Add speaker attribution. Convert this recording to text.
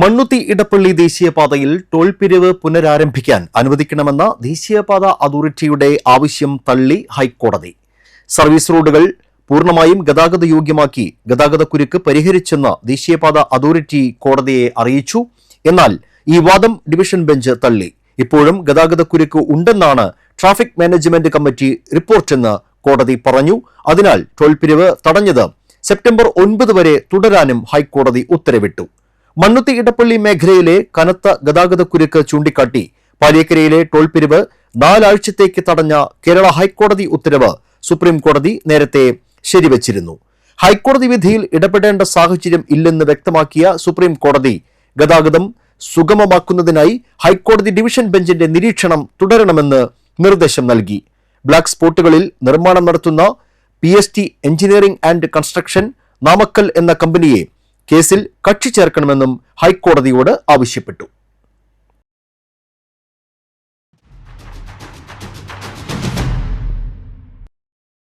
Speaker 1: മണ്ണുത്തി ഇടപ്പള്ളി ദേശീയപാതയിൽ ടോൾ പിരിവ് പുനരാരംഭിക്കാൻ അനുവദിക്കണമെന്ന ദേശീയപാത അതോറിറ്റിയുടെ ആവശ്യം തള്ളി ഹൈക്കോടതി. സർവീസ് റോഡുകൾ പൂർണമായും ഗതാഗത യോഗ്യമാക്കി ഗതാഗതക്കുരുക്ക് പരിഹരിച്ചെന്ന് ദേശീയപാത അതോറിറ്റി കോടതിയെ അറിയിച്ചു. എന്നാൽ ഈ വാദം ഡിവിഷൻ ബെഞ്ച് തള്ളി. ഇപ്പോഴും ഗതാഗതക്കുരുക്ക് ഉണ്ടെന്നാണ് ട്രാഫിക് മാനേജ്മെന്റ് കമ്മിറ്റി റിപ്പോർട്ടെന്ന് കോടതി പറഞ്ഞു. അതിനാൽ ടോൾ പിരിവ് തടഞ്ഞത് സെപ്റ്റംബർ ഒൻപത് വരെ തുടരാനും ഹൈക്കോടതി ഉത്തരവിട്ടു. മണ്ണുത്തി ഇടപ്പള്ളി മേഖലയിലെ കനത്ത ഗതാഗതക്കുരുക്ക് ചൂണ്ടിക്കാട്ടി. പാലിയക്കരയിലെ ടോൾ പിരിവ് നാലാഴ്ചത്തേക്ക് തടഞ്ഞ കേരള ഹൈക്കോടതി ഉത്തരവ് സുപ്രീം കോടതി നേരത്തെ ശരിവച്ചിരുന്നു. ഹൈക്കോടതി വിധിയിൽ ഇടപെടേണ്ട സാഹചര്യം ഇല്ലെന്ന് വ്യക്തമാക്കിയ സുപ്രീം കോടതി ഗതാഗതം സുഗമമാക്കുന്നതിനായി ഹൈക്കോടതി ഡിവിഷൻ ബെഞ്ചിന്റെ നിരീക്ഷണം തുടരണമെന്ന് നിർദ്ദേശം നൽകി. ബ്ലാക്ക് സ്പോട്ടുകളിൽ നിർമ്മാണം നടത്തുന്ന P engineering and construction Namakkal എന്ന കമ്പനിയെ കേസിൽ കക്ഷി ചേർക്കണമെന്നും ഹൈക്കോടതിയോട് ആവശ്യപ്പെട്ടു